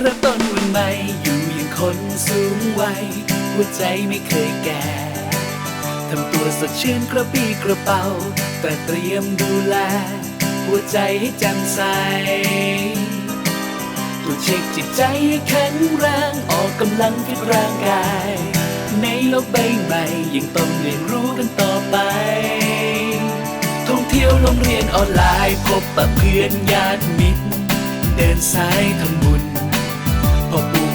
เริ่มต้นวันใหม่อยู่อย่างคนสูงวัยหัวใจไม่เคยแก่ทำตัวสดชื่นกระปี้กระเป๋า แต่เตรียมดูแล หัวใจให้แจ่มใสตัวจเช็คจิตใจให้แข็งแรงออกกำลังฟิตร่างกาย ในโลกใบใหม่ยังต้องเรียนรู้กันต่อไปท่องเที่ยวโรงเรียนออนไลน์พบปะเพื่อนญาติมิตร เดินสายทำบุญ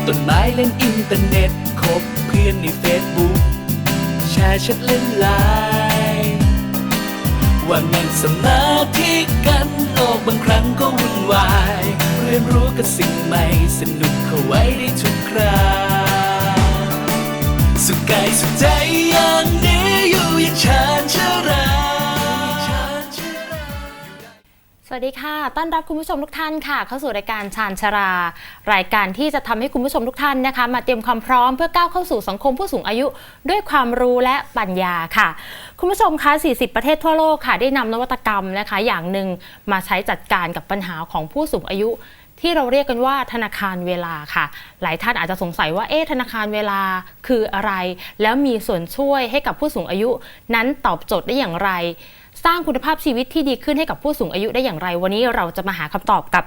ต้นไม้เล่นอินเทอร์เน็ตคบเพื่อนในเฟซบุ๊กแชร์แชัดเล่นไลน์ว่านั่งสมาธิกันโลกบางครั้งก็วุ่นวาย เรียนรู้กับสิ่งใหม่สนุกเข้าไว้ได้ทุกคราสุขกายสุขใจอย่างนี้อยู่อย่างชาญช วัสดีค่ะ ต้อนรับคุณผู้ชมทุกท่านค่ะ เข้าสู่รายการชาญชรา รายการที่จะทำให้คุณผู้ชมทุกท่านนะคะ มาเตรียมความพร้อมเพื่อก้าวเข้าสู่สังคมผู้สูงอายุ ด้วยความรู้และปัญญาค่ะ คุณผู้ชมคะ 40 ประเทศทั่วโลกค่ะ ได้นำนวัตกรรมนะคะ อย่างหนึ่งมาใช้จัดการกับปัญหาของผู้สูงอายุที่เราเรียกกันว่าธนาคารเวลาค่ะ หลายท่านอาจจะสงสัยว่าเอ๊ะธนาคารเวลาคืออะไร แล้วมีส่วนช่วยให้กับผู้สูงอายุ นั้นตอบโจทย์ได้อย่างไร สร้างคุณภาพชีวิตที่ดีขึ้นให้กับผู้สูงอายุได้อย่างไร วันนี้เราจะมาหาคำตอบกับ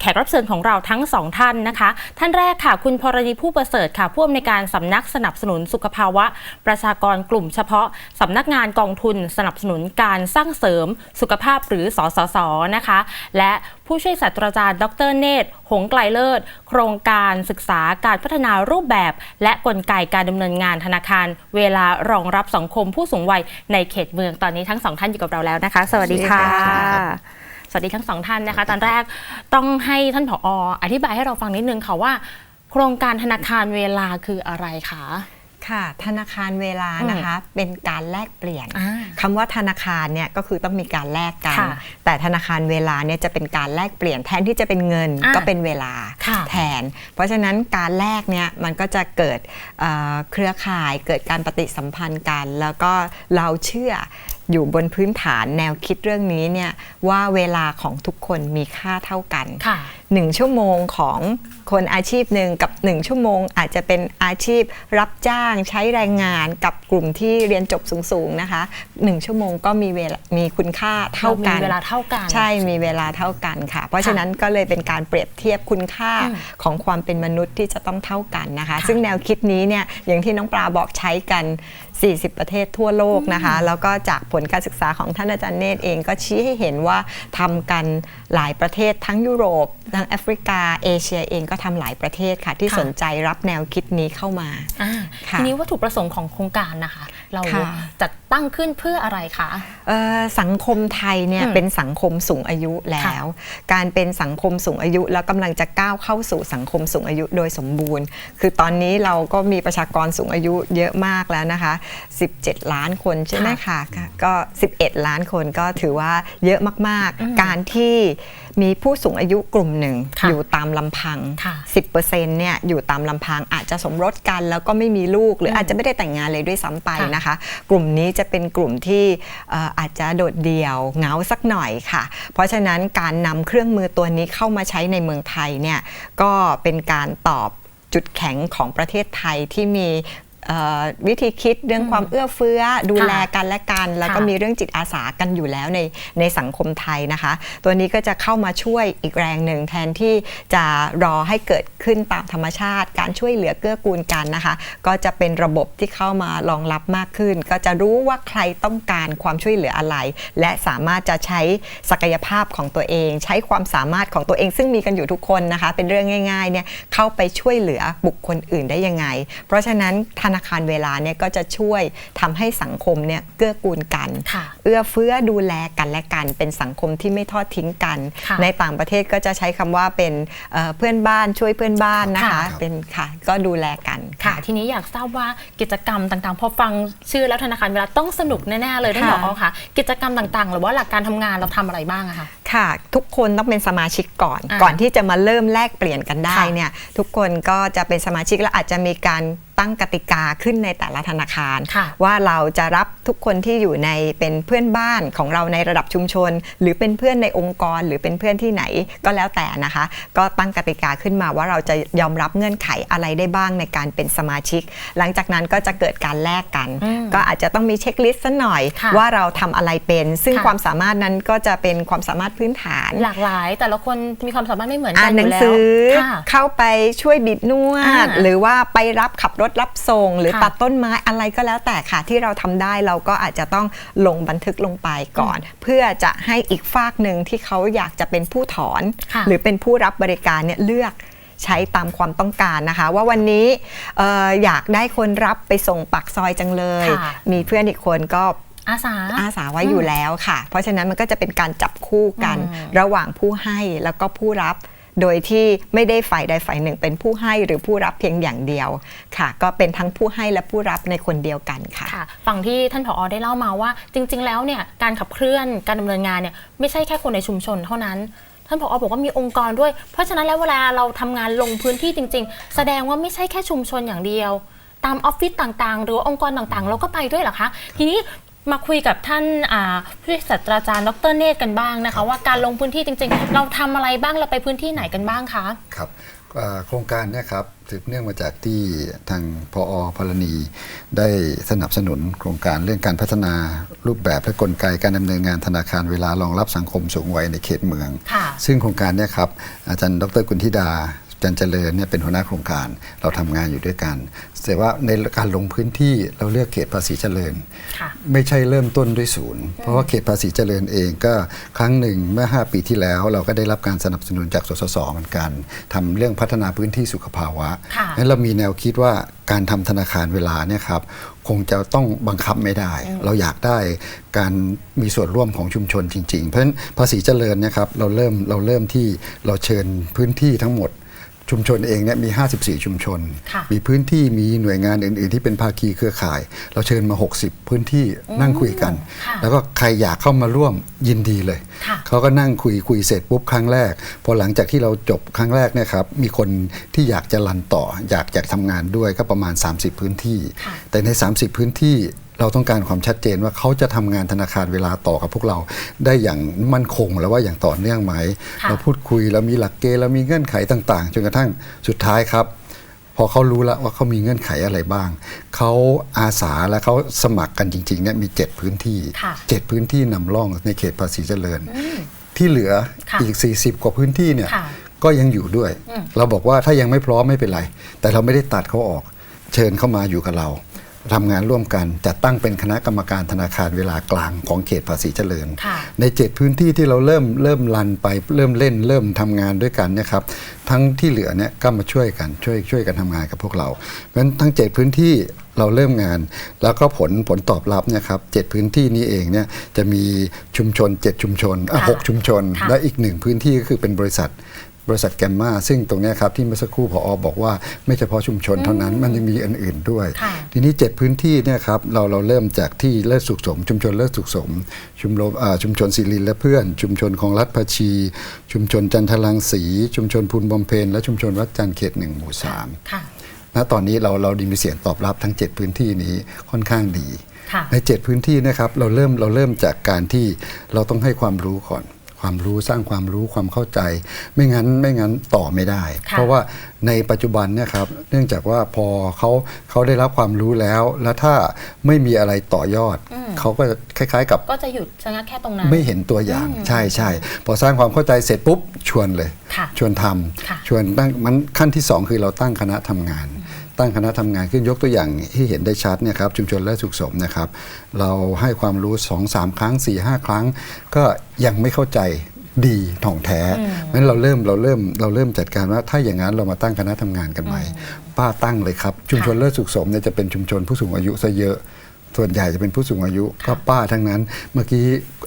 แขกรับเชิญของเราทั้งสองท่านนะคะ ท่านแรกค่ะ คุณพรณีผู้ประเสริฐค่ะผู้อำนวยการสำนักสนับสนุนสุขภาวะ ประชากรกลุ่มเฉพาะสำนักงานกองทุนสนับสนุนการสร้างเสริมสุขภาพหรือสสสนะคะ และผู้ช่วยศาสตราจารย์ ดรเนตร หงไกลเลิศ โครงการศึกษาการพัฒนารูปแบบ และกลไกการดำเนินงานธนาคาร เวลารองรับสังคมผู้สูงวัยในเขตเมืองตอนนี้ทั้งสองท่านอยู่กับเราแล้วนะคะ สวัสดีค่ะ วัสดีค่ะสวัสดีทั้งสองท่านนะคะ ตอนแรกต้องให้ท่านผออธิบายให้เราฟังนิดนึงค่ะว่า โครงการธนาคารเวลาคืออะไรคะ ค่ะ ธนาคารเวลานะคะเป็นการแลกเปลี่ยนอ่าคำว่าธนาคารเนี่ยก็คือต้องมีการแลกกันค่ะแต่ธนาคารเวลาเนี่ยจะเป็นการแลกเปลี่ยนแทนที่จะเป็นเงินอ่าก็เป็นเวลาค่ะแทน เพราะฉะนั้นการแลกเนี่ยมันก็จะเกิดเอ่อเครือข่ายเกิดการปฏิสัมพันธ์กัน แล้วก็เราเชื่ออยู่บนพื้นฐานแนวคิดเรื่องนี้เนี่ยว่าเวลาของทุกคนมีค่าเท่ากันค่ะหนึ่งชั่วโมงของคนอาชีพหนึ่งกับ 1 ชั่วโมง อาจจะเป็นอาชีพรับจ้างใช้แรงงานกับกลุ่มที่เรียนจบสูงๆนะคะ 1 ชั่วโมงก็มีเวลามีคุณค่าเท่ากันมีเวลาเท่ากันใช่มีเวลาเท่ากันค่ะ เพราะฉะนั้นก็เลยเป็นการเปรียบเทียบคุณค่าอืมของความเป็นมนุษย์ที่จะต้องเท่ากันนะคะค่ะซึ่งแนวคิดนี้เนี่ยอย่างที่น้องปลาบอกใช้กัน 40 ประเทศทั่วโลกนะคะ แล้วก็จากผลการศึกษาของท่านอาจารย์เนตรเองก็ชี้ให้เห็นว่าทำกันหลายประเทศทั้งยุโรป ทั้งแอฟริกาเอเชียเองก็ทำหลายประเทศค่ะ ที่ค่ะสนใจรับแนวคิดนี้เข้ามาอ่าค่ะทีนี้วัตถุประสงค์ของโครงการนะคะ เราค่ะจัดตั้งขึ้นเพื่ออะไรคะเอ่อสังคมไทยเนี่ยอืมเป็นสังคมสูงอายุแล้ว การเป็นสังคมสูงอายุ แล้วกำลังจะก้าวเข้าสู่สังคมสูงอายุโดยสมบูรณ์ คือตอนนี้เราก็มีประชากรสูงอายุเยอะมากแล้วนะคะ 17 ล้านคนใช่ไหมคะก็ 11 ล้านคนก็ถือว่าเยอะมากอืมๆการที่ มีผู้สูงอายุกลุ่มหนึ่งค่ะอยู่ตามลำพังค่ะ10%เนี่ยอยู่ตามลำพังอาจจะสมรสกันแล้วก็ไม่มีลูกหรืออาจจะไม่ได้แต่งงานเลยด้วยซ้ำไปค่ะนะคะ กลุ่มนี้จะเป็นกลุ่มที่เอ่ออาจจะโดดเดี่ยวเหงาสักหน่อยค่ะ เพราะฉะนั้นการนำเครื่องมือตัวนี้เข้ามาใช้ในเมืองไทยเนี่ยก็เป็นการตอบจุดแข็งของประเทศไทยที่มีเอ่อ วิธีคิดเรื่องความเอื้อเฟื้อดูแลกันและกัน แล้วก็ค่ะมีเรื่องจิตอาสากันอยู่แล้วในในสังคมไทยนะคะ ตัวนี้ก็จะเข้ามาช่วยอีกแรงหนึ่งแทนที่จะรอให้เกิดขึ้นตามธรรมชาติ การช่วยเหลือเกื้อกูลกันนะคะ ก็จะเป็นระบบที่เข้ามารองรับมากขึ้น ก็จะรู้ว่าใครต้องการความช่วยเหลืออะไร และสามารถจะใช้ศักยภาพของตัวเอง ใช้ความสามารถของตัวเองซึ่งมีกันอยู่ทุกคนนะคะ เป็นเรื่องง่ายๆเนี่ยเข้าไปช่วยเหลือบุคคลอื่นได้ยังไง เพราะฉะนั้นธนาคารเวลาเนี่ยก็จะช่วยทำให้สังคมเนี่ยเกื้อกูลกันค่ะเอื้อเฟื้อดูแลกันและกัน เป็นสังคมที่ไม่ทอดทิ้งกันค่ะในต่างประเทศก็จะใช้คำว่าเป็นเอ่อเพื่อนบ้านช่วยเพื่อนบ้านนะคะค่ะเป็นค่ะก็ดูแลกันค่ะ ทีนี้อยากทราบว่ากิจกรรมต่างๆ พอฟังชื่อแล้วธนาคารเวลาต้องสนุกแน่ๆเลยท่านผค่ะอค่ะ กิจกรรมต่างๆ หรือว่าหลักการทำงานเราทำอะไรบ้างอะคะค่ะทุกคนต้องเป็นสมาชิกก่อนอ่าก่อนที่จะมาเริ่มแลกเปลี่ยนกันได้ค่ะเนี่ยทุกคนก็จะเป็นสมาชิกและอาจจะมีการ ตั้งกติกาขึ้นในแต่ละธนาคารค่ะว่าเราจะรับทุกคนที่อยู่ในเป็นเพื่อนบ้านของเราในระดับชุมชน หรือเป็นเพื่อนในองค์กร หรือเป็นเพื่อนที่ไหนก็แล้วแต่นะคะ ก็ตั้งกติกาขึ้นมาว่าเราจะยอมรับเงื่อนไขอะไรได้บ้างในการเป็นสมาชิก หลังจากนั้นก็จะเกิดการแลกกันอืมก็อาจจะต้องมีเช็คลิสต์สักหน่อยค่ะว่าเราทำอะไรเป็น ซึ่งค่ะความสามารถนั้นก็จะเป็นความสามารถพื้นฐาน หลากหลาย แต่ละคนมีความสามารถไม่เหมือนกัอ่านนอหนัยู่งแล้วสือค่ะเข้าไปช่วยบิดนวอ่าดหรือว่าไปรับขับรถรับส่ง หรือค่ะตัดต้นไม้อะไรก็แล้วแต่ค่ะ ที่เราทำได้เราก็อาจจะต้องลงบันทึกลงไปก่อน เพื่อจะให้อีกฝากหนึ่งที่เขาอยากจะเป็นผู้ถอนค่ะหรือเป็นผู้รับบริการเนี่ยเลือกใช้ตามความต้องการนะคะ ว่าวันนี้เอ่ออยากได้คนรับไปส่งปักซอยจังเลยค่ะมีเพื่อนอีกคนก็อาสาอาสาไว้อยู่แล้วค่ะ เพราะฉะนั้นมันก็จะเป็นการจับคู่กันอืมระหว่างผู้ให้แล้วก็ผู้รับ โดยที่ไม่ได้ฝ่ายใดฝ่ายหนึ่ง เป็นผู้ให้หรือผู้รับเพียงอย่างเดียวค่ะ ก็เป็นทั้งผู้ให้และผู้รับในคนเดียวกันค่ะค่ะฝั่งที่ท่านผอได้เล่ามาว่า จริง ๆ แล้วเนี่ยการขับเคลื่อนการดำเนินงานเนี่ยไม่ใช่แค่คนในชุมชนเท่านั้นท่านผอบอกว่ามีองค์กรด้วย เพราะฉะนั้นแล้วเวลาเราทำงานลงพื้นที่จริง ๆ แสดงว่าไม่ใช่แค่ชุมชนอย่างเดียว ตามออฟฟิศต่างๆ หรือองค์กรต่างๆ เราก็ไปด้วยเหรอคะ ทีนี้ มาคุยกับท่านอ่าผู้ช่วยศาสตราจารย์ดรเนตรกันบ้างนะคะ ว่าการลงพื้นที่จริง ๆ เราทำอะไรบ้างเราไปพื้นที่ไหนกันบ้างคะครับเอ่อโครงการเนะครับสืบเนื่องมาจากที่ทางพอพลนีได้สนับสนุนโครงการเรื่องการพัฒนารูปแบบและกลไกการดำเนินงานธนาคารเวลารองรับสังคมสูงวัยในเขตเมืองค่ะซึ่งโครงการเนี้ครับอาจารย์ดรกุลธิดา จันเจริญเนี่ยเป็นหัวหน้าโครงการ เราทำงานอยู่ด้วยกันแต่ว่าในการลงพื้นที่เราเลือกเขตภาษีเจริญค่ะไม่ใช่เริ่มต้นด้วยศูนย์ เพราะว่าเขตภาษีเจริญเองก็ครั้งหนึ่งเมื่อ 5 ปีที่แล้ว เราก็ได้รับการสนับสนุนจากสสสเหมือนกันทำเรื่องพัฒนาพื้นที่สุขภาวะค่ะนั้นเรามีแนวคิดว่าการทำธนาคารเวลาเนี่ยครับคงจะต้องบังคับไม่ได้ เราอยากได้การมีส่วนร่วมของชุมชนจริง ๆ เพราะฉะนั้นภาษีเจริญเนะครับเราเริ่มเราเริ่มที่เราเชิญพื้นที่ทั้งหมด ชุมชนเองเนี่ยมี 54 ชุมชนค่ะมีพื้นที่มีหน่วยงานอื่น ๆ ที่เป็นภาคีเครือข่าย เราเชิญมา 60 พื้นที่นั่งคุยกันค่ะแล้วก็ใครอยากเข้ามาร่วมยินดีเลยค่ะเขาก็นั่งคุยคุยเสร็จปุ๊บครั้งแรก พอหลังจากที่เราจบครั้งแรกเนี่ยครับ มีคนที่อยากจะรันต่อ อยากอยากทำงานด้วยก็ประมาณ 30 พื้นที่ค่ะแต่ใน 30 พื้นที่ เราต้องการความชัดเจนว่าเขาจะทำงานธนาคารเวลาต่อกับพวกเราได้อย่างมั่นคงแล้วว่าอย่างต่อเนื่องไหมค่ะเราพูดคุยเรามีหลักเกณฑ์เรามีเงื่อนไขต่างๆ จนกระทั่งสุดท้ายครับ พอเขารู้แล้วว่าเขามีเงื่อนไขอะไรบ้าง เขาอาสาและเขาสมัครกันจริงๆเนี่ยมี 7 พื้นที่ค่ะ7พื้นที่นำร่องในเขตภาษีเจริญ ที่เหลือค่ะอีก 40 กว่าพื้นที่เนี่ยค่ะก็ยังอยู่ด้วยอืมเราบอกว่าถ้ายังไม่พร้อมไม่เป็นไร แต่เราไม่ได้ตัดเขาออก เชิญเข้ามาอยู่กับเรา ทำงานร่วมกันจัดตั้งเป็นคณะกรรมการธนาคารเวลากลางของเขตภาษีเจริญค่ะในเจ็ดพื้นที่ที่เราเริ่มเริ่มรันไปเริ่มเล่นเริ่มทำงานด้วยกันเนี่ยครับทั้งที่เหลือเนี่ยก็มาช่วยกันช่วยช่วยกันทำงานกับพวกเรา เพราะฉะนั้นทั้งเจ็ดพื้นที่เราเริ่มงาน แล้วก็ผลผลตอบรับเนี่ยครับเจ็ดพื้นที่นี้เองเนี่ยจะมีชุมชน7ชุมชนอะค่ะหกชุมชนค่ะและอีกหนึ่งพื้นที่ก็คือเป็นบริษัท บริษัทแกมมาซึ่งตรงเนี้ยครับที่เมื่อสักครู่พอบอกว่าไม่เฉพาะชุมชนเท่านั้นมันยังมีอันอื่นด้วยค่ะทีนี้ 7 พื้นที่เนี่ยครับเราเราเริ่มจากที่เลิศสุขสม ชุมชนเลิศสุขสม ชุมรมอ่าชุมชนศิรินและเพื่อน ชุมชนของรัฐพชี ชุมชนจันทรังสี ชุมชนพุนบำเพ็ญและชุมชนวัดจันทร์เขตหนึ่งหมู่สามค่ะณตอนนี้เราเราดีมีเสียงตอบรับทั้ง 7 พื้นที่นี้ค่อนข้างดีค่ะใน 7 พื้นที่นะครับเราเริ่มเราเริ่มจากการที่เราต้องให้ความรู้ก่อน ความรู้สร้างความรู้ความเข้าใจ ไม่งั้นไม่งั้นต่อไม่ได้ค่ะเพราะว่าในปัจจุบันเนี่ยครับเนื่องจากว่าพอเขาเขาได้รับความรู้แล้ว แล้วถ้าไม่มีอะไรต่อยอด เขาก็คล้าย ๆ กับก็จะหยุดชะงักแค่ตรงนั้น ไม่เห็นตัวอย่างใช่ใช่พอสร้างความเข้าใจเสร็จปุ๊บชวนเลยค่ะชวนทค่ะำชวนตั้งมันขั้นที่สองคือเราตั้งคณะทำงาน ตั้งคณะทำงานขึ้นยกตัวอย่างที่เห็นได้ชัดเนี่ยครับชุมชนและสุขสมนะครับเราให้ความรู้สองสามครั้งสี่ห้าครั้ง ก็ยังไม่เข้าใจดีถ่องแท้งั้นเราเริ่มเราเริ่มเราเริ่มจัดการว่าถ้าอย่างนั้นเรามาตั้งคณะทำงานกันใหม่ป้าตั้งเลยครับ ชุมชนเลิศสุขสมเนี่ยจะเป็นชุมชนผู้สูงอายุซะเยอะ ส่วนใหญ่จะเป็นผู้สูงอายุก็ป้าทั้งนั้น เมื่อกี้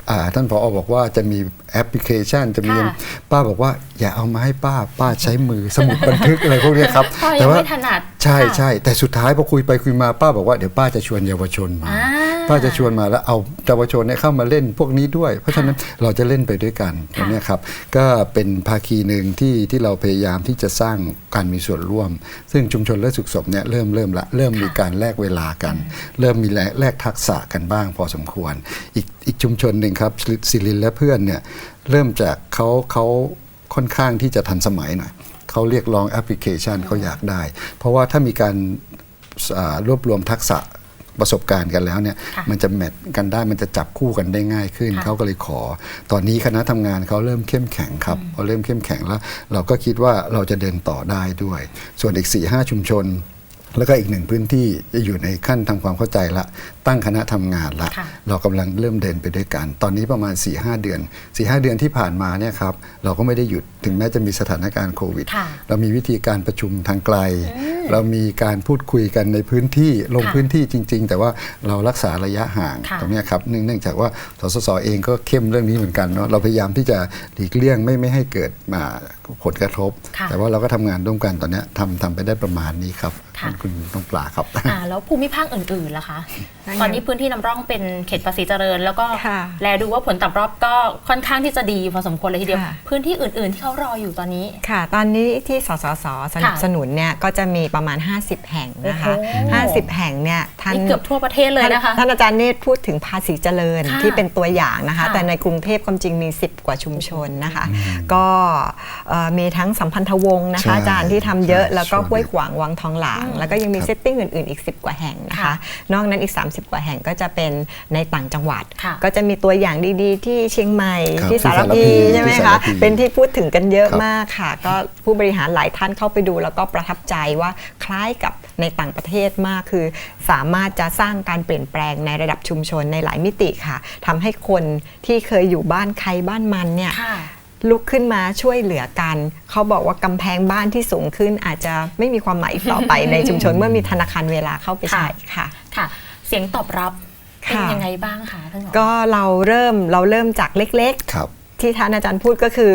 อ่าท่านผอบอกว่าจะมีแอปพลิเคชันจะมีค่ะป้าบอกว่า อย่าเอามาให้ป้าป้าใช้มือสมุดบันทึกอะไรพวกเนี้ยครับพ่อยังไม่ถนัดใช่ค่ะใช่แต่สุดท้ายพอคุยไปคุยมาป้าบอกว่าเดี๋ยวป้าจะชวนเยาวชนมาอ่า ก็จะชวนมาแล้วเอาเยาวชนเนี่ยเข้ามาเล่นพวกนี้ด้วย เพราะฉะนั้นเราจะเล่นไปด้วยกันตรงเนี้ยครับก็เป็นภาคีหนึ่งที่ที่เราพยายามที่จะสร้างการมีส่วนร่วม ซึ่งชุมชนและสุขสมเนี่ยเริ่มเริ่มละเริ่มมีการแลกเวลากัน เริ่มมีแลกแลกทักษะกันบ้างพอสมควร อีกอีกชุมชนหนึ่งครับซิลินและเพื่อนเนี่ยเริ่มจากเขาเขาค่อนข้างที่จะทันสมัยหน่อยเขาเรียกร้องแอปพลิเคชันเขาอยากได้ เพราะว่าถ้ามีการอ่ารวบรวมทักษะ ประสบการณ์กันแล้วเนี่ยค่ะมันจะแมทกันได้มันจะจับคู่กันได้ง่ายขึ้นค่ะเขาก็เลยขอ ตอนนี้คณะทำงานเขาเริ่มเข้มแข็งครับพอเริ่มเข้มแข็งแล้ว เราก็คิดว่าเราจะเดินต่อได้ด้วย ส่วนอีก4ี่ห้าชุมชน แล้วก็อีกหนึ่งพื้นที่จะอยู่ในขั้นทำความเข้าใจละ ตั้งคณะทำงานละค่ะเรากำลังเริ่มเดินไปด้วยกัน ตอนนี้ประมาณ4ีหเดือน4ีหเดือนที่ผ่านมาเนี่ยครับเราก็ไม่ได้หยุดถึงแม้จะมีสถานการณ์โควิดค่ะเรามีวิธีการประชุมทางไกล เรามีการพูดคุยกันในพื้นที่ลงค่ะพื้นที่จริง ๆ แต่ว่าเรารักษาระยะห่างค่ะตรงเนี้ยครับเนื่องเนื่องจากว่าสสสเองก็เข้มเรื่องนี้เหมือนกันเนาะเราพยายามที่จะหลีกเลี่ยงไม่ไม่ให้เกิดมาผลกระทบค่ะแต่ว่าเราก็ทำงานร่วมกันตอนเนี้ยทำทำไปได้ประมาณนี้ครับ ค่ะคุณต้องปลาครับอ่าแล้วภูมิภาคอื่นๆล่ะคะได้ไงตอนนี้พื้นที่นำร่องเป็นเขตภาษีเจริญ แล้วก็ค่ะแลดูว่าผลตอบรับก็ค่อนข้างที่จะดีพอสมควรเลยทีเดียวค่ะพื้นที่อื่นๆที่เขารออยู่ตอนนี้ค่ะ ตอนนี้ที่สสสสนับสนุนเนี่ยก็จะมีประมาณ 50 แห่งนะคะโอ้โห50 แห่งเนี่ยท่านนี่เกือบทั่วประเทศเลยนะคะท่านท่านอาจารย์เนตรพูดถึงภาษีเจริญค่ะที่เป็นตัวอย่างนะคะค่ะแต่ในกรุงเทพความจริงมี 10 กว่าชุมชนนะคะ ก็เอ่อมีทั้งสัมพันธวงศ์นะใช่คะอาจารย์ที่ทำเยอะใช่แล้วก็ช่วงห้วยขวางวังทองหลางอืมแล้วก็ยังมีครับเซตติ้งอื่นๆอีก 10 กว่าแห่งนะคะค่ะนอกนั้นอีก 30 กว่าแห่งก็จะเป็นในต่างจังหวัดค่ะก็จะมีตัวอย่างดีๆ ที่เชียงใหม่ครับที่ที่สารสารพีพีใช่ไหมที่สาคะรพีเป็นที่พูดถึงกันเยอะครับมากค่ะ ก็ผู้บริหารหลายท่านเข้าไปดู แล้วก็ประทับใจว่าคล้ายกับในต่างประเทศมากคือ สามารถจะสร้างการเปลี่ยนแปลงในระดับชุมชนในหลายมิติค่ะทำให้คนที่เคยอยู่บ้านใครบ้านมันเนี่ยค่ะ ลุกขึ้นมาช่วยเหลือกัน เขาบอกว่ากำแพงบ้านที่สูงขึ้นอาจจะไม่มีความหมายอีกต่อไปในชุมชนเมื่อมีธนาคารเวลาเข้าไปใช้ค่ะค่ะ เสียงตอบรับเป็นค่ะยังไงบ้างคะท่านผอก็เราเริ่มเราเริ่มจากเล็กครับๆที่ท่านอาจารย์พูดก็คือ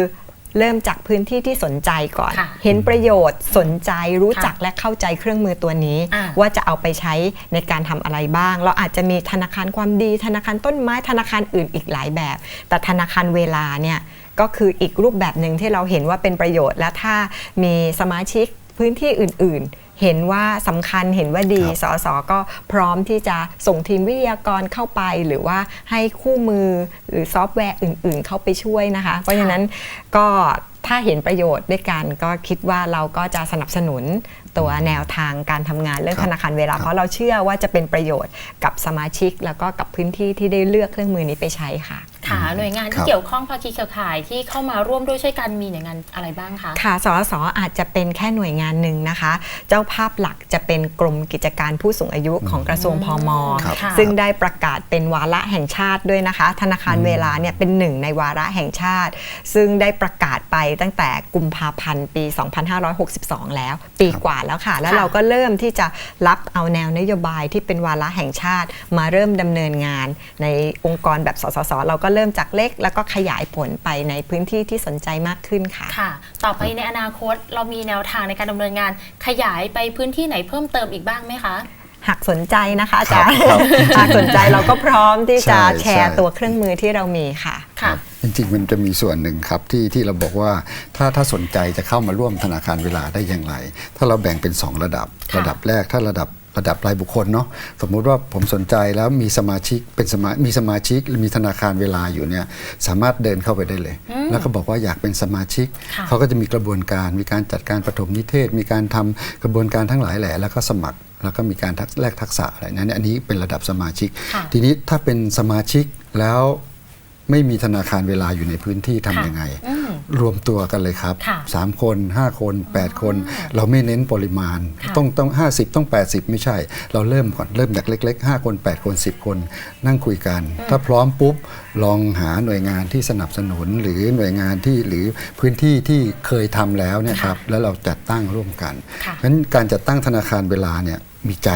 เริ่มจากพื้นที่ที่สนใจก่อนค่ะเห็นประโยชน์สนใจรู้จักค่ะและเข้าใจเครื่องมือตัวนี้อ่าว่าจะเอาไปใช้ในการทำอะไรบ้าง เราอาจจะมีธนาคารความดี ธนาคารต้นไม้ธนาคารอื่นอีกหลายแบบ แต่ธนาคารเวลาเนี่ย ก็คืออีกรูปแบบหนึ่งที่เราเห็นว่าเป็นประโยชน์ และถ้ามีสมาชิกพื้นที่อื่น ๆ เห็นว่าสำคัญเห็นว่าดีครับสสก็พร้อมที่จะส่งทีมวิทยากรเข้าไป หรือว่าให้คู่มือหรือซอฟต์แวร์อื่น ๆ เข้าไปช่วยนะคะ เพราะฉะนั้นก็ถ้าเห็นประโยชน์ด้วยกันก็คิดว่าเราก็จะสนับสนุนตัวแนวทางการทำงานเรื่องครับธนาคารเวลาครับเพราะเราเชื่อว่าจะเป็นประโยชน์กับสมาชิก แล้วก็กับพื้นที่ที่ได้เลือกเครื่องมือนี้ไปใช้ค่ะ ค่ะหน่วยงานคที่รับเกี่ยวข้องภาคีเครือข่ายที่เข้ามาร่วมด้วยช่วยกันมีหน่วยงานอะไรบ้างคะค่ะสสอาจจะเป็นแค่หน่วยงานหนึ่งนะคะ เจ้าภาพหลักจะเป็นกรมกิจการผู้สูงอายุของกระทรวงพมครับค่ะซึ่งได้ประกาศเป็นวาระแห่งชาติด้วยนะคะ ธนาคารเวลาเนี่ยเป็นหนึ่งในวาระแห่งชาติ ซึ่งได้ประกาศไปตั้งแต่กุมภาพันธ์ปี 2562 แล้ว ปีกว่าแล้วค่ะ แล้วค่ะเราก็เริ่มที่จะรับเอาแนวนโยบายที่เป็นวาระแห่งชาติ มาเริ่มดำเนินงานในองค์กรแบบสสสเราก็เริ่มจากเล็ก แล้วก็ขยายผลไปในพื้นที่ที่สนใจมากขึ้นค่ะค่ะ ต่อไปในอนาคตเรามีแนวทางในการดำเนินงาน ขยายไปพื้นที่ไหนเพิ่มเติมอีกบ้างไหมคะหากสนใจนะคะอาจารย์ครับหากสนใจเราก็พร้อมที่จะใช่แชร์ใช่ตัวเครื่องมือที่เรามีค่ะค่ะจริงๆมันจะมีส่วนหนึ่งครับที่ที่เราบอกว่าถ้าถ้าสนใจจะเข้ามาร่วมธนาคารเวลาได้อย่างไร ถ้าเราแบ่งเป็น 2 ระดับค่ะระดับแรกถ้าระดับ ระดับรายบุคคลเนาะสมมุติว่าผมสนใจแล้วมีสมาชิกเป็นสมามีสมาชิกมีธนาคารเวลาอยู่เนี่ยสามารถเดินเข้าไปได้เลย แล้วก็บอกว่าอยากเป็นสมาชิกค่ะเขาก็จะมีกระบวนการมีการจัดการปฐมนิเทศ มีการทำกระบวนการทั้งหลายแหละแล้วก็สมัครแล้วก็มีการทักแลกทักษะอะไรนั้นอันนี้เป็นระดับสมาชิกค่ะทีนี้ถ้าเป็นสมาชิกแล้ว ไม่มีธนาคารเวลาอยู่ในพื้นที่ทำยังไงอืมรวมตัวกันเลยครับค่ะ3คน 5 คน 8 คน เราไม่เน้นปริมาณค่ะต้องต้อง 50 ต้อง 80 ไม่ใช่ เราเริ่มก่อนเริ่มจากเล็ก ๆ 5 คน 8 คน 10 คน นั่งคุยกัน ถ้าพร้อมปุ๊บ ลองหาหน่วยงานที่สนับสนุนหรือหน่วยงานที่หรือพื้นที่ที่เคยทำแล้วเนี่ยครับแล้วเราจัดตั้งร่วมกันค่ะเพราะฉะนั้นการจัดตั้งธนาคารเวลาเนี่ยมีใจ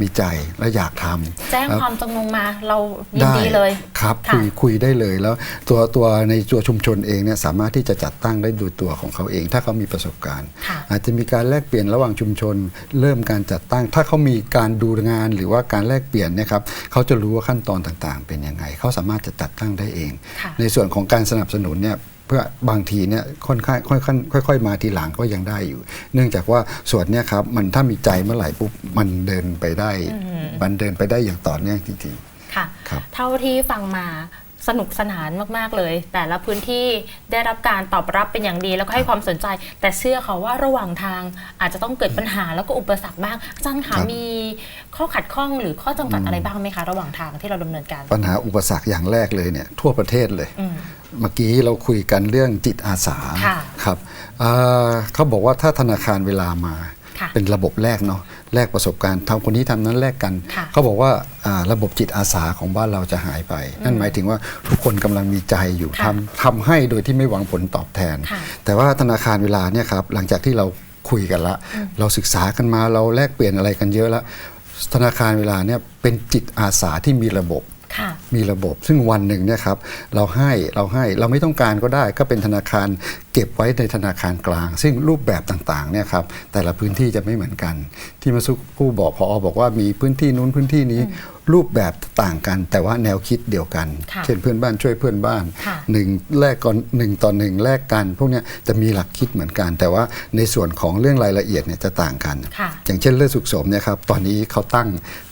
มีใจและอยากทำแจ้งแล้วความจำนงมาเรายินดีเลยครับค่ะคุยคุยได้เลยแล้วตัวตัวในตัวชุมชนเองเนี่ยสามารถที่จะจัดตั้งได้โดยตัวของเขาเอง ถ้าเขามีประสบการณ์ค่ะอาจจะมีการแลกเปลี่ยนระหว่างชุมชน เริ่มการจัดตั้ง ถ้าเขามีการดูงานหรือว่าการแลกเปลี่ยนเนี่ยครับเขาจะรู้ว่าขั้นตอนต่างๆ เป็นยังไง เขาสามารถจะจัดตั้งได้เองค่ะในส่วนของการสนับสนุนเนี่ย เพื่อบางทีเนี่ยค่อนข้างค่อยๆค่อย ๆ มาทีหลังก็ยังได้อยู่ เนื่องจากว่าส่วนเนี่ยครับมันถ้ามีใจเมื่อไหร่ปุ๊บมันเดินไปได้ มันเดินไปได้อย่างต่อเนื่องจริงค่ะ ครับ เท่าที่ฟังมา สนุกสนานมากๆเลย แต่ละพื้นที่ได้รับการตอบรับเป็นอย่างดี แล้วก็ให้ความสนใจ แต่เชื่อเขาว่าระหว่างทางอาจจะต้องเกิดปัญหาแล้วก็อุปสรรคบ้างอาจารย์ครัคะบมีข้อขัดข้องหรือข้อจำกัดอะไรบ้างไหมคะ ระหว่างทางที่เราดำเนินการ ปัญหาอุปสรรคอย่างแรกเลยเนี่ยทั่วประเทศเลยอืมเมื่อกี้เราคุยกันเรื่องจิตอาสาค่ะครับเอ่อเขาบอกว่าถ้าธนาคารเวลามาค่ะ เป็นระบบแรกเนาะแลกประสบการณ์ทำคนนี้ทำนั้นแลกกันค่ะเขาบอกว่าอ่าระบบจิตอาสาของบ้านเราจะหายไป นั่นหมายถึงว่าทุกคนกำลังมีใจอยู่ค่ะทำทำให้โดยที่ไม่หวังผลตอบแทนค่ะแต่ว่าธนาคารเวลาเนี่ยครับหลังจากที่เราคุยกันละ เราศึกษากันมาเราแลกเปลี่ยนอะไรกันเยอะแล้วธนาคารเวลาเนี่ยเป็นจิตอาสาที่มีระบบค่ะ มีระบบ ซึ่งวันหนึ่งเนี่ยครับเราให้เราให้เราไม่ต้องการก็ได้ ก็เป็นธนาคารเก็บไว้ในธนาคารกลาง ซึ่งรูปแบบต่างๆเนี่ยครับแต่ละพื้นที่จะไม่เหมือนกัน ที่เมาสุกู้บอกพอบอกว่ามีพื้นที่นู้นพื้นที่นี้รูปแบบต่างกัน แต่ว่าแนวคิดเดียวกันค่ะเช่นเพื่อนบ้านช่วยเพื่อนบ้านค่ะหนึ่งแลกก่อนหนึ่งต่อหนึ่งแลกกัน พวกเนี้ยจะมีหลักคิดเหมือนกัน แต่ว่าในส่วนของเรื่องรายละเอียดเนี่ยจะต่างกันค่ะอย่างเช่นเลือดสุขสมเนี่ยครับตอนนี้เขาตั้ง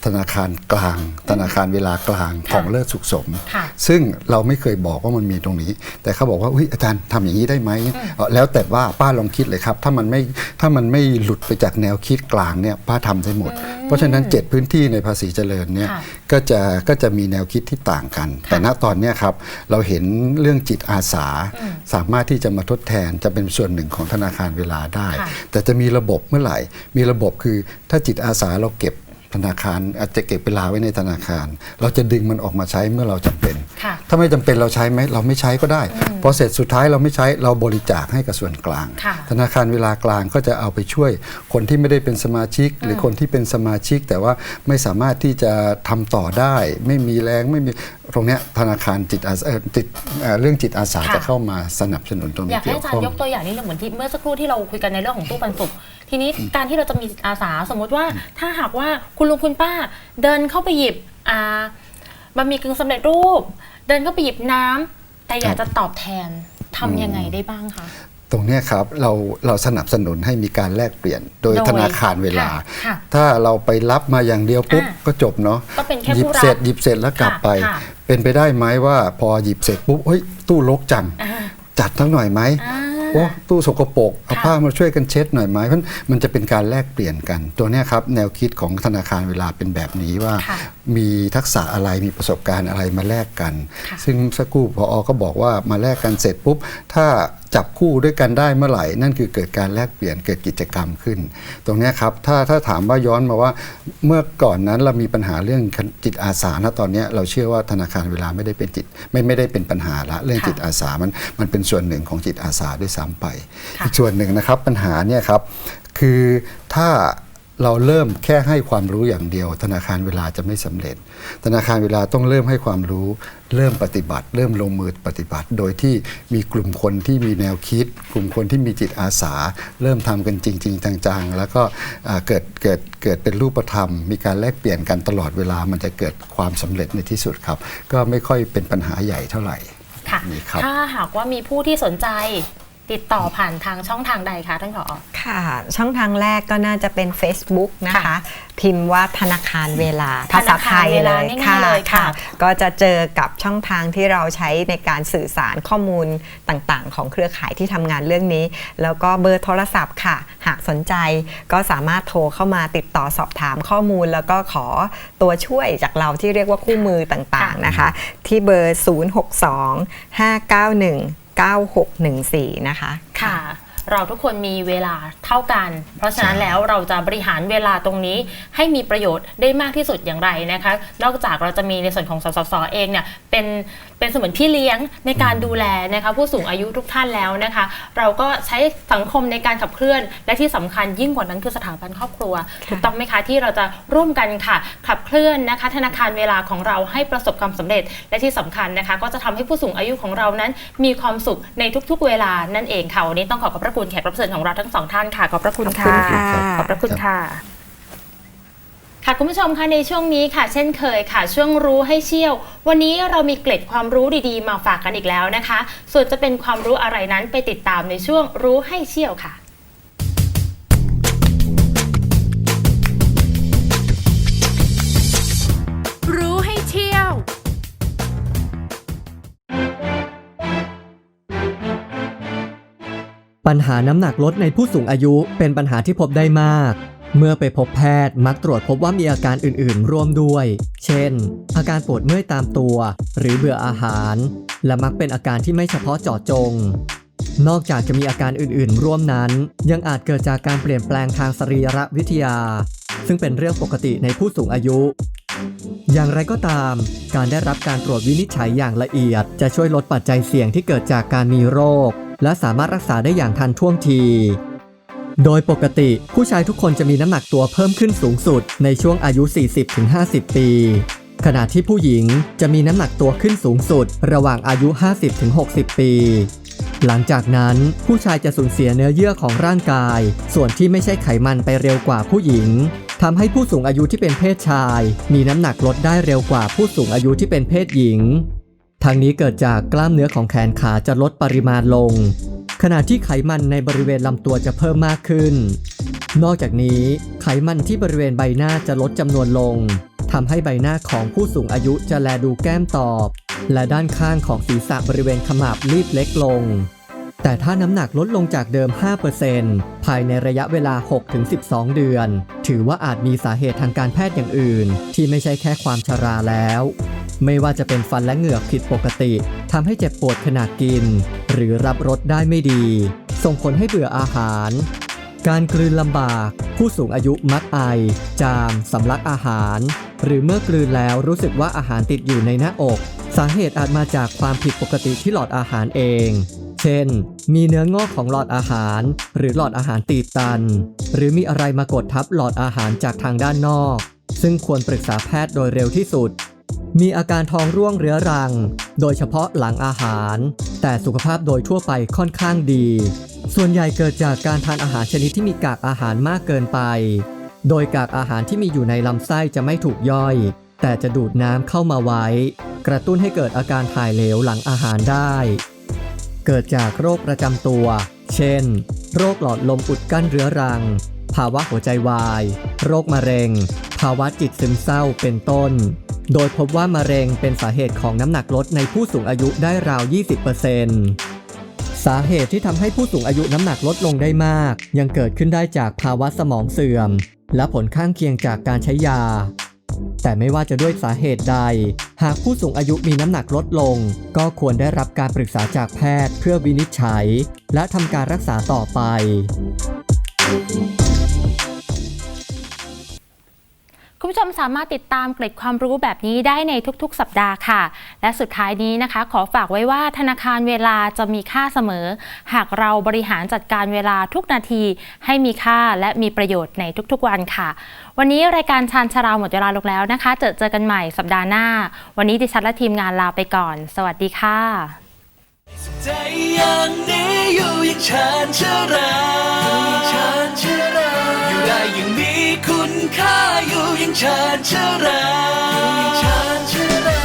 ธนาคารกลาง ธนาคารเวลากลางค่ะของเลือดสุขสมค่ะซึ่งเราไม่เคยบอกว่ามันมีตรงนี้ แต่เขาบอกว่าอุ๊ยอาจารย์ทำอย่างนี้ได้ไหมเอ่อแล้วแต่ว่าป้าลองคิดเลยครับ ถ้ามันไม่ถ้ามันไม่หลุดไปจากแนวคิดกลางเนี่ยป้าทำได้หมด เพราะฉะนั้น 7 พื้นที่ในภาษีเจริญเนี่ยค่ะก็จะก็จะมีแนวคิดที่ต่างกัน แต่ณตอนเนี้ยครับเราเห็นเรื่องจิตอาสา สามารถที่จะมาทดแทนจะเป็นส่วนหนึ่งของธนาคารเวลาได้ค่ะแต่จะมีระบบเมื่อไหร่ มีระบบคือถ้าจิตอาสาเราเก็บ ธนาคารอาจจะเก็บเวลาไว้ในธนาคาร เราจะดึงมันออกมาใช้เมื่อเราจำเป็นค่ะถ้าไม่จำเป็นเราใช้ไหมเราไม่ใช้ก็ได้ พอเสร็จสุดท้ายเราไม่ใช้เราบริจาคให้กับส่วนกลางค่ะธนาคารเวลากลางก็จะเอาไปช่วย คนที่ไม่ได้เป็นสมาชิก หรือคนที่เป็นสมาชิก แต่ว่าไม่สามารถที่จะทำต่อได้ ไม่มีแรงไม่มีตรงเนี้ยธนาคารจิตอาสาเอ่อจิตเอ่อเรื่องจิตอาสาค่ะจะเข้ามาสนับสนุนตรงอนี้ยากให้เกี่ยอาวจารข้องย์ยกตัวอย่างนี้เหมือนที่เมื่อสักครู่ที่เราคุยกันในเรื่องของตู้ปันสุก ทีนี้การที่เราจะมีจิตอาสาสมมติว่าถ้าหากว่าคุณลุงคุณป้าเดินเข้าไปหยิบอ่าบะหมี่กึ่งสำเร็จรูป เดินเข้าไปหยิบน้ำแต่อยากจะตอบแทนทำยังไงได้บ้างคะตรงเนี้ยครับเราเราสนับสนุนให้มีการแลกเปลี่ยน โดยโดยธนาคารเวลาค่ะค่ะถ้าเราไปรับมาอย่างเดียวปุ๊บอ่าก็จบเนาะก็เป็นแค่หยิบผู้รับเสร็จหยิบเสร็จแล้วกลับไปค่ะเป็นไปได้ไหมว่าพอหยิบเสร็จปุ๊บเฮ้ยตู้รกจังอ่าจัดทั้งหน่อยไหมอ่า โอ้ตู้สกปรกเอาค่ะผ้ามาช่วยกันเช็ดหน่อยไหมเพราะมันจะเป็นการแลกเปลี่ยนกัน ตัวเนี้ยครับแนวคิดของธนาคารเวลาเป็นแบบนี้ว่าค่ะมีทักษะอะไรมีประสบการณ์อะไรมาแลกกันค่ะซึ่งสักครู่พอก็บอกว่ามาแลกกันเสร็จปุ๊บ ถ้าจับคู่ด้วยกันได้เมื่อไหร่ นั่นคือเกิดการแลกเปลี่ยนเกิดกิจกรรมขึ้น ตรงเนี้ยครับถ้าถ้าถามว่าย้อนมาว่าเมื่อก่อนนั้นเรามีปัญหาเรื่องจิตอาสานะตอนเนี้ยเราเชื่อว่าธนาคารเวลาไม่ได้เป็นจิตไม่ไม่ได้เป็นปัญหาละเรื่องค่ะจิตอาสามันมันเป็นส่วนหนึ่งของจิตอาสาด้วยซ้ำไปค่ะอีกส่วนหนึ่งนะครับปัญหาเนี่ยครับคือถ้า เราเริ่มแค่ให้ความรู้อย่างเดียว ธนาคารเวลาจะไม่สำเร็จ ธนาคารเวลาต้องเริ่มให้ความรู้ เริ่มปฏิบัติ เริ่มลงมือปฏิบัติ โดยที่มีกลุ่มคนที่มีแนวคิด กลุ่มคนที่มีจิตอาสา เริ่มทำกันจริง ๆ จังๆ แล้วก็อ่าเกิดเกิดเกิดเป็นรูปธรรม มีการแลกเปลี่ยนกันตลอดเวลามันจะเกิดความสำเร็จในที่สุดครับ ก็ไม่ค่อยเป็นปัญหาใหญ่เท่าไหร่ค่ะนี่ครับถ้าหากว่ามีผู้ที่สนใจ ติดต่อผ่านทางช่องทางใดคะท่านผอค่ะ ช่องทางแรกก็น่าจะเป็น Facebook นะคะค่ะพิมพ์ว่าธนาคารเวลาธนาคารภาษาไทยเลยเวลาง่ายๆเลยค่ะ ก็จะเจอกับช่องทางที่เราใช้ในการสื่อสารข้อมูลต่างๆ ของเครือข่ายที่ทำงานเรื่องนี้ แล้วก็เบอร์โทรศัพท์ค่ะ หากสนใจก็สามารถโทรเข้ามาติดต่อสอบถามข้อมูล แล้วก็ขอตัวช่วยจากเราที่เรียกว่าคู่มือต่างๆนะคะ ที่เบอร์ 062 591 9614 นะคะ ค่ะ เราทุกคนมีเวลาเท่ากัน เพราะฉะนั้นแล้วเราจะบริหารเวลาตรงนี้ให้มีประโยชน์ได้มากที่สุดอย่างไรนะคะ นอกจากเราจะมีในส่วนของสสสเองเนี่ยเป็น เป็นเสมือนพี่เลี้ยงในการดูแลนะคะผู้สูงอายุทุกท่านแล้วนะคะ เราก็ใช้สังคมในการขับเคลื่อน และที่สำคัญยิ่งกว่านั้นคือสถาบันครอบครัว ถูกต้องไหมคะที่เราจะร่วมกันค่ะ ขับเคลื่อนนะคะ ธนาคารเวลาของเราให้ประสบความสำเร็จ และที่สำคัญนะคะ ก็จะทำให้ผู้สูงอายุของเรานั้น มีความสุขในทุก ๆ เวลานั่นเองค่ะวันนี้ต้องขอขอบพระคุณแขกรับเชิญของเราทั้งสองท่านค่ะขอบพระคุณขอบคุณค่ะค่ะขอบพระคุณค่ะ ค่ะคุณผู้ชมคะในช่วงนี้ค่ะ เช่นเคยค่ะ ช่วงรู้ให้เชี่ยว วันนี้เรามีเกร็ดความรู้ดีๆ มาฝากกันอีกแล้วนะคะ ส่วนจะเป็นความรู้อะไรนั้นไปติดตามในช่วงรู้ให้เชี่ยวค่ะ รู้ให้เที่ยว ปัญหาน้ำหนักลดในผู้สูงอายุเป็นปัญหาที่พบได้มาก เมื่อไปพบแพทย์มักตรวจพบว่ามีอาการอื่นๆ ร่วมด้วย เช่น อาการปวดเมื่อยตามตัว หรือเบื่ออาหาร และมักเป็นอาการที่ไม่เฉพาะเจาะจง นอกจากจะมีอาการอื่นๆ ร่วมนั้น ยังอาจเกิดจากการเปลี่ยนแปลงทางสรีรวิทยา ซึ่งเป็นเรื่องปกติในผู้สูงอายุ อย่างไรก็ตาม การได้รับการตรวจวินิจฉัยอย่างละเอียด จะช่วยลดปัจจัยเสี่ยงที่เกิดจากการมีโรค และสามารถรักษาได้อย่างทันท่วงที โดยปกติผู้ชายทุกคนจะมีน้ำหนักตัวเพิ่มขึ้นสูงสุดในช่วงอายุ 40-50 ปี ขณะที่ผู้หญิงจะมีน้ำหนักตัวขึ้นสูงสุด ระหว่างอายุ 50-60 ปี หลังจากนั้นผู้ชายจะสูญเสียเนื้อเยื่อของร่างกาย ส่วนที่ไม่ใช่ไขมันไปเร็วกว่าผู้หญิงทำให้ผู้สูงอายุที่เป็นเพศชาย มีน้ำหนักลดได้เร็วกว่าผู้สูงอายุที่เป็นเพศหญิงทางนี้เกิดจากกล้ามเนื้อของแขนขาจะลดปริมาณลง ขณะที่ไขมันในบริเวณลำตัวจะเพิ่มมากขึ้น นอกจากนี้ไขมันที่บริเวณใบหน้าจะลดจำนวนลงทำให้ใบหน้าของผู้สูงอายุจะแลดูแก้มตอบ และด้านข้างของศีรษะบริเวณขมับรีบเล็กลง แต่ถ้าน้ำหนักลดลงจากเดิม 5%ภายในระยะเวลา 6-12 เดือน ถือว่าอาจมีสาเหตุทางการแพทย์อย่างอื่น ที่ไม่ใช่แค่ความชราแล้ว ไม่ว่าจะเป็นฟันและเหงือกผิดปกติทำให้เจ็บปวดขณะกิน หรือรับรสได้ไม่ดี ส่งผลให้เบื่ออาหาร การกลืนลำบาก ผู้สูงอายุมักไอ จามสำลักอาหาร หรือเมื่อกลืนแล้วรู้สึกว่าอาหารติดอยู่ในหน้าอก สาเหตุอาจมาจากความผิดปกติที่หลอดอาหารเอง เช่น มีเนื้องอกของหลอดอาหาร หรือหลอดอาหารตีบตัน หรือมีอะไรมากดทับหลอดอาหารจากทางด้านนอก ซึ่งควรปรึกษาแพทย์โดยเร็วที่สุด มีอาการท้องร่วงเรื้อรัง โดยเฉพาะหลังอาหาร แต่สุขภาพโดยทั่วไปค่อนข้างดี ส่วนใหญ่เกิดจากการทานอาหารชนิดที่มีกากอาหารมากเกินไป โดยกากอาหารที่มีอยู่ในลำไส้จะไม่ถูกย่อย แต่จะดูดน้ำเข้ามาไว้ กระตุ้นให้เกิดอาการถ่ายเหลวหลังอาหารได้ เกิดจากโรคประจำตัว เช่น โรคหลอดลมอุดกั้นเรื้อรัง ภาวะหัวใจวาย โรคมะเร็ง ภาวะจิตซึมเศร้า เป็นต้น โดยพบว่ามะเร็งเป็นสาเหตุของน้ำหนักลดในผู้สูงอายุได้ราว 20%สาเหตุที่ทำให้ผู้สูงอายุน้ำหนักลดลงได้มาก ยังเกิดขึ้นได้จากภาวะสมองเสื่อม และผลข้างเคียงจากการใช้ยา แต่ไม่ว่าจะด้วยสาเหตุใด หากผู้สูงอายุมีน้ำหนักลดลง ก็ควรได้รับการปรึกษาจากแพทย์เพื่อวินิจฉัย และทำการรักษาต่อไป คุณผู้ชมสามารถติดตามเกร็ดความรู้แบบนี้ได้ในทุกๆ สัปดาห์ค่ะ และสุดท้ายนี้นะคะ ขอฝากไว้ว่าธนาคารเวลาจะมีค่าเสมอ หากเราบริหารจัดการเวลาทุกนาที ให้มีค่าและมีประโยชน์ในทุกๆ วันค่ะ วันนี้รายการชานชาราหมดเวลาลงแล้วนะคะ เจอเจอกันใหม่สัปดาห์หน้า วันนี้ดิฉันและทีมงานลาไปก่อน สวัสดีค่ะใจอย่างนี้อยู่อย่างชาญชาราอยู่อย่างชาชารา ค่าอยู่ยังชาญชาราอรา